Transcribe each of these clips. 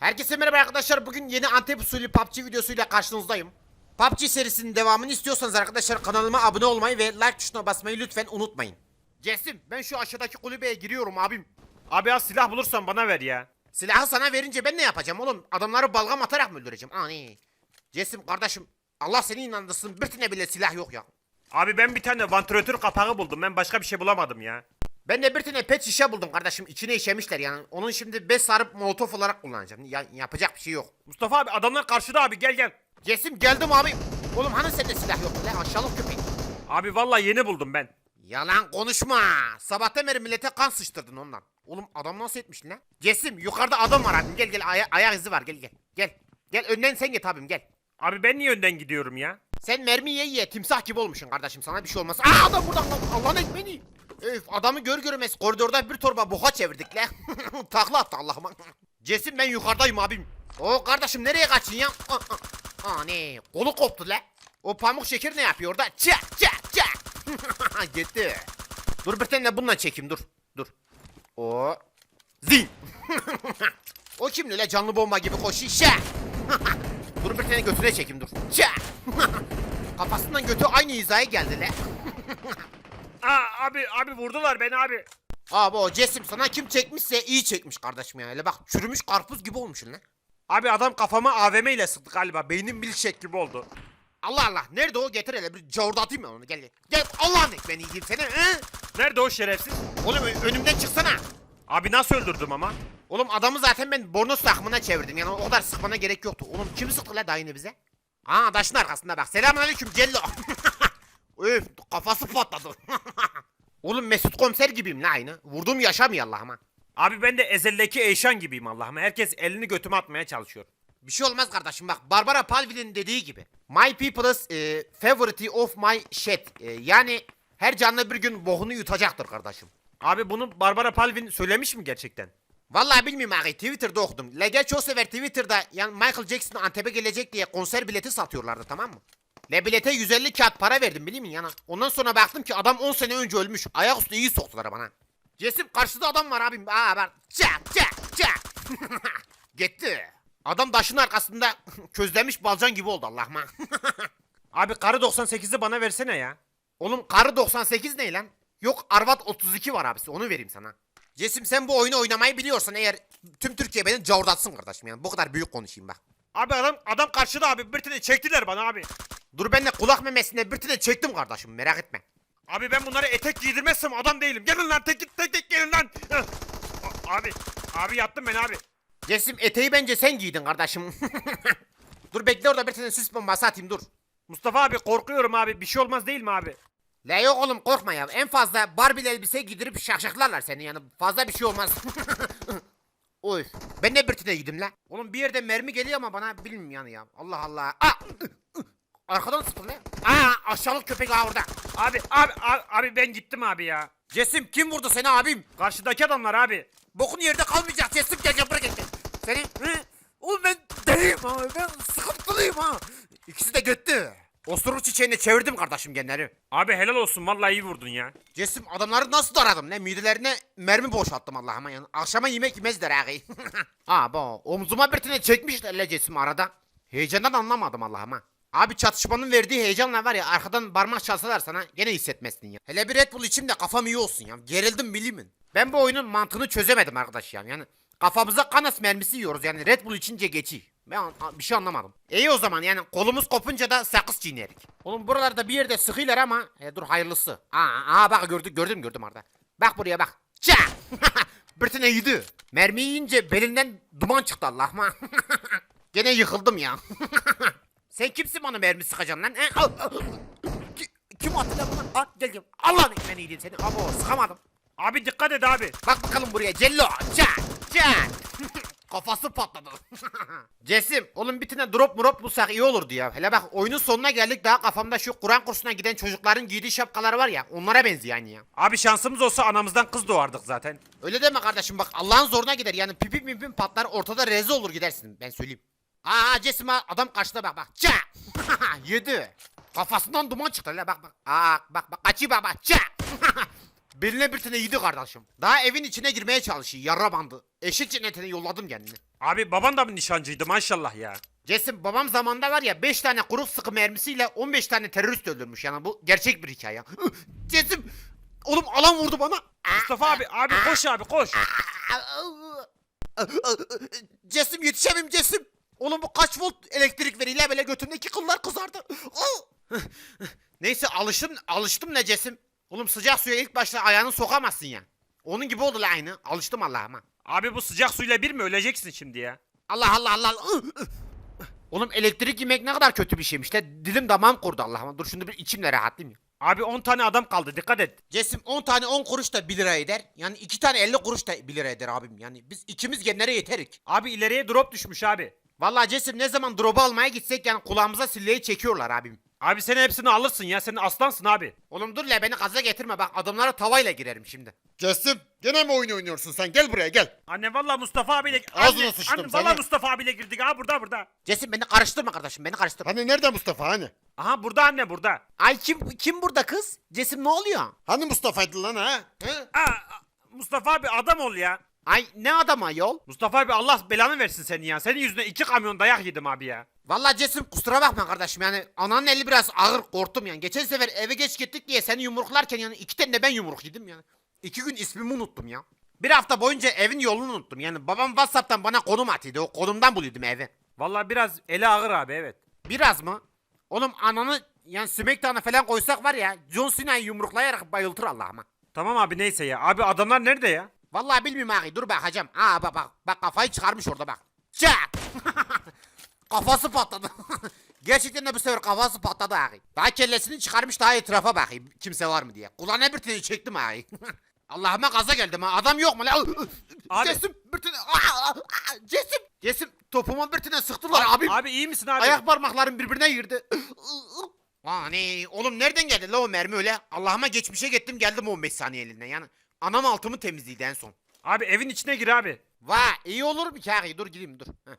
Herkese merhaba arkadaşlar. Bugün yeni Antep usulü PUBG videosuyla karşınızdayım. PUBG serisinin devamını istiyorsanız arkadaşlar kanalıma abone olmayı ve like tuşuna basmayı lütfen unutmayın. Cesim ben şu aşağıdaki kulübeye giriyorum abim. Abi az silah bulursan bana ver ya. Silahı sana verince ben ne yapacağım oğlum? Adamları balgam atarak mı öldüreceğim? Ani. Cesim kardeşim Allah seni inandırsın bir tane bile silah yok ya. Abi ben bir tane vantilatör kapağı buldum. Ben başka bir şey bulamadım ya. Ben de bir tane pet şişe buldum kardeşim. İçine işemişler yani. Onun şimdi 5 sarıp molotof olarak kullanacağım. Ya, yapacak bir şey yok. Mustafa abi adamlar karşıda abi gel gel. Cesim geldim abi. Oğlum hani sende silah yok lan aşağılık köpek. Abi vallahi yeni buldum ben. Yalan konuşma. Sabahtan beri millete kan sıçtırdın ondan. Oğlum adam nasıl etmiş lan? Cesim yukarıda adam var abim. Gel gel aya ayak izi var gel gel. Gel. Gel önden sen git abim gel. Abi ben niye önden gidiyorum ya? Sen mermi ye ye timsah gibi olmuşsun kardeşim sana bir şey olmaz. Aa adam burada Allah, Allah'ın ekmeğini. Öf adamı gör görmez koridorda bir torba boğa çevirdik la. Takla attı Allah'ıma. Cesim ben yukarıdayım abim. O kardeşim nereye kaçın ya? Ne? Kolu koptu la. O pamuk şeker ne yapıyor orada? Çak çak çak. Gitti. Dur bir tane de bununla çekeyim dur. Dur. O. Zin. o kim öyle canlı bomba gibi koşuyor? Şak. dur bir tane götüne çekeyim dur. Çak. Kafasından götü aynı hizaya geldi la. Aa abi abi vurdular beni abi. Abi o cesim sana kim çekmişse iyi çekmiş kardeşim ya. Hele bak çürümüş karpuz gibi olmuşsun lan. Abi adam kafama AVM ile sıktı galiba. Beynim milkshake gibi oldu. Allah Allah nerede o getir hele bir cavurdatayım ben onu gel gel. Gel Allah'ın ekmeğini yiyeyim seni. He? Nerede o şerefsiz? Oğlum ö- önümden çıksana. Abi nasıl öldürdüm ama? Oğlum adamı zaten ben bornoz takımına çevirdim yani o kadar sıkmana gerek yoktu. Oğlum kim sıktı la dayını bize? Aa taşın arkasında bak. Selamünaleyküm Cello. Öf kafası patladı. Oğlum Mesut komiser gibiyim la aynı. Vurduğum yaşamıyor Allah'ıma. Abi ben de Ezel'deki Eyşan gibiyim Allah'ım. Herkes elini götüme atmaya çalışıyor. Bir şey olmaz kardeşim bak Barbara Palvin'in dediği gibi. My people's e, favorite of my shit. E, yani her canlı bir gün boğunu yutacaktır kardeşim. Abi bunu Barbara Palvin söylemiş mi gerçekten? Vallahi bilmiyorum abi Twitter'da okudum. Lege çok sever Twitter'da yani Michael Jackson Antep'e gelecek diye konser bileti satıyorlardı tamam mı? Le bilete 150 kağıt para verdim biliyor musun? Yani ondan sonra baktım ki adam 10 sene önce ölmüş. Ayaküstü iyi soktular bana. Cesim karşıda adam var abim. Aa bak. Çak çak çak. Gitti. Adam taşın arkasında közlemiş balcan gibi oldu Allah'ıma. Abi karı 98'i bana versene ya. Oğlum karı 98 ne lan? Yok Arvat 32 var abisi onu vereyim sana. Cesim sen bu oyunu oynamayı biliyorsan eğer tüm Türkiye beni cavurdatsın kardeşim yani bu kadar büyük konuşayım bak. Abi adam adam karşıda abi bir tane çektiler bana abi. Dur ben de kulak memesine bir tane çektim kardeşim merak etme. Abi ben bunlara etek giydirmezsem adam değilim. Gelin lan tek tek tek gelin lan. Abi abi yattım ben abi. Cesim eteği bence sen giydin kardeşim. dur bekle orada bir tane sis bombası atayım dur. Mustafa abi korkuyorum abi. Bir şey olmaz değil mi abi? La yok oğlum korkma ya. En fazla Barbie elbise giydirip şakşaklarlar seni yani. Fazla bir şey olmaz. Oy. Ben de bir tane giydim la. Oğlum bir yerde mermi geliyor ama bana bilmiyorum yani ya. Allah Allah. Aa! Arkadan sıktı la. Aa aşağılık köpek ha orada. Abi abi abi, abi ben gittim abi ya. Cesim kim vurdu seni abim? Karşıdaki adamlar abi. Bokun yerde kalmayacak Cesim gel gel buraya gel. gel. Seni... Hı? Oğlum ben deliyim ha. Ben sıkıntılıyım ha. İkisi de göttü. Osuruk çiçeğini çevirdim kardeşim genleri. Abi helal olsun vallahi iyi vurdun ya. Cesim adamları nasıl taradım ne midelerine mermi boşalttım Allah'ıma yani. Akşama yemek yemezler ağabey. Bu omzuma bir tane çekmişler le Cesim arada. Heyecandan anlamadım Allah'ıma. Abi çatışmanın verdiği heyecanla var ya arkadan parmak çalsalar sana gene hissetmezsin ya. Hele bir Red Bull içimde kafam iyi olsun ya. Gerildim bilimin. Ben bu oyunun mantığını çözemedim arkadaş ya. Yani kafamıza kanas mermisi yiyoruz yani Red Bull içince geçi. Ben bir şey anlamadım. İyi o zaman yani kolumuz kopunca da sakız çiğnerik. Oğlum buralarda bir yerde sıkıyorlar ama he, dur hayırlısı. Aa, aa bak gördüm gördüm gördüm orada. Bak buraya bak. Ça! tane yedi. Mermi yiyince belinden duman çıktı Allah'ıma. Gene yıkıldım ya. Sen kimsin bana mermi sıkacaksın lan? He? Al, al. Ki- Kim attı lan bunu? Al gel gel. Allah'ın ekmeğini yedin seni. Abo sıkamadım. Abi dikkat et abi. Bak bakalım buraya Cello. Çat çat. Kafası patladı. Cesim oğlum bir tane drop murop bulsak iyi olurdu ya. Hele bak oyunun sonuna geldik daha kafamda şu Kur'an kursuna giden çocukların giydiği şapkalar var ya onlara benziyor yani ya. Abi şansımız olsa anamızdan kız doğardık zaten. Öyle deme kardeşim bak Allah'ın zoruna gider yani pipi pipi patlar ortada reze olur gidersin ben söyleyeyim. Aa Cesim adam karşıda bak bak. Ça. Yedi. Kafasından duman çıktı la bak bak. Aa bak bak açı bak bak. Ça. Beline bir tane yedi kardeşim. Daha evin içine girmeye çalışıyor yarra bandı. Eşek cennetine yolladım kendini. Abi baban da mı nişancıydı maşallah ya. Cesim babam zamanında var ya 5 tane kuru sıkı mermisiyle 15 tane terörist öldürmüş yani bu gerçek bir hikaye. Cesim oğlum alan vurdu bana. Mustafa abi abi koş abi koş. Cesim yetişemem Cesim. Oğlum bu kaç volt elektrik veriyle böyle götümdeki kıllar kızardı. Neyse alıştım alıştım ne Cesim. Oğlum sıcak suya ilk başta ayağını sokamazsın ya. Onun gibi oldu la aynı. Alıştım Allah'ıma. Abi bu sıcak suyla bir mi öleceksin şimdi ya? Allah Allah Allah. Oğlum elektrik yemek ne kadar kötü bir şeymiş de dilim damağım kurdu Allah'ıma. Dur şimdi bir içimle rahatlayayım ya. Abi 10 tane adam kaldı dikkat et. Cesim 10 tane 10 kuruş da 1 lira eder. Yani 2 tane 50 kuruş da 1 lira eder abim. Yani biz ikimiz genlere yeterik. Abi ileriye drop düşmüş abi. Vallahi Cesim ne zaman drop'u almaya gitsek yani kulağımıza silleyi çekiyorlar abim. Abi sen hepsini alırsın ya sen aslansın abi. Oğlum dur la beni gaza getirme bak adamlara tavayla girerim şimdi. Cesim gene mi oyun oynuyorsun sen? Gel buraya gel. Anne valla Mustafa abiyle... Ağzına Anne, sıçtım anne, valla. Mustafa abiyle girdik ha burada burada. Cesim beni karıştırma kardeşim beni karıştırma. Hani nerede Mustafa hani? Aha burada anne burada. Ay kim kim burada kız? Cesim ne oluyor? Hani Mustafa'ydı lan ha? He? Aa, Mustafa abi adam ol ya. Ay ne adama yol? Mustafa abi Allah belanı versin seni ya. Senin yüzünden iki kamyon dayak yedim abi ya. Vallahi Cesim kusura bakma kardeşim yani ananın eli biraz ağır korktum yani. Geçen sefer eve geç gittik diye seni yumruklarken yani iki tane de ben yumruk yedim yani. İki gün ismimi unuttum ya. Bir hafta boyunca evin yolunu unuttum yani babam Whatsapp'tan bana konum atıyordu o konumdan buluyordum evi. Valla biraz eli ağır abi evet. Biraz mı? Oğlum ananı yani Smackdown'a falan koysak var ya John Cena'yı yumruklayarak bayıltır Allah'ıma. Tamam abi neyse ya. Abi adamlar nerede ya? Vallahi bilmiyorum abi dur bakacağım. Aa bak bak bak kafayı çıkarmış orada bak. Çak! Kafası patladı. Gerçekten de bu sefer kafası patladı abi. Daha kellesini çıkarmış daha etrafa bakayım kimse var mı diye. Kulağına bir tane çektim abi. Allah'ıma gaza geldim ha. Adam yok mu lan? Abi- Cesim bir tane. Aa, aa, Cesim. Cesim topuma bir tane sıktılar abim. Abi iyi misin abi? Ayak parmaklarım birbirine girdi. Aa ne? Oğlum nereden geldi la o mermi öyle? Allah'ıma geçmişe gittim geldim 15 saniye elinden yani. Anam altımı temizledi en son. Abi evin içine gir abi. Vay iyi olur mu ki? Dur gireyim dur. Heh.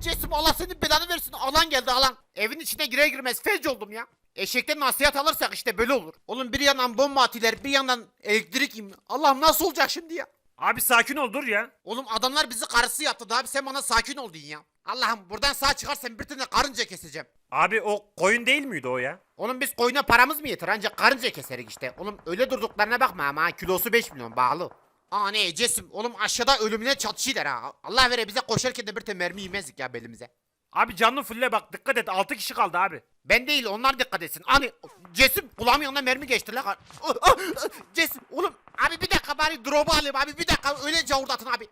Cesim Allah senin belanı versin. Alan geldi alan. Evin içine girer girmez felç oldum ya. Eşekten nasihat alırsak işte böyle olur. Oğlum bir yandan bomba atıyorlar bir yandan elektrik im. Allah'ım nasıl olacak şimdi ya? Abi sakin ol dur ya. Oğlum adamlar bizi karısı yaptı abi sen bana sakin ol deyin ya. Allah'ım buradan sağ çıkarsam bir tane karınca keseceğim. Abi o koyun değil miydi o ya? Oğlum biz koyuna paramız mı yeter ancak karınca keserik işte. Oğlum öyle durduklarına bakma ama ha, kilosu 5 milyon bağlı. Aa ne Cesim oğlum aşağıda ölümüne çatışıyorlar ha. Allah vere bize koşarken de bir tane mermi yemezdik ya belimize. Abi canlı fulle bak dikkat et 6 kişi kaldı abi. Ben değil onlar dikkat etsin. Hani Cesim kulağımın yanına mermi geçti la. Ah, ah, ah, Cesim oğlum abi bir dakika bari drop'u alayım abi bir dakika öyle cavurdatın abi.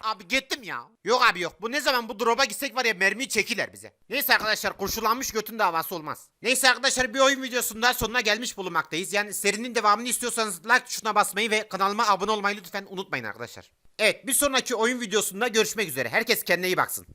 Abi gittim ya. Yok abi yok bu ne zaman bu drop'a gitsek var ya mermiyi çekiler bize. Neyse arkadaşlar kurşulanmış götün davası olmaz. Neyse arkadaşlar bir oyun videosunda sonuna gelmiş bulunmaktayız. Yani serinin devamını istiyorsanız like tuşuna basmayı ve kanalıma abone olmayı lütfen unutmayın arkadaşlar. Evet bir sonraki oyun videosunda görüşmek üzere. Herkes kendine iyi baksın.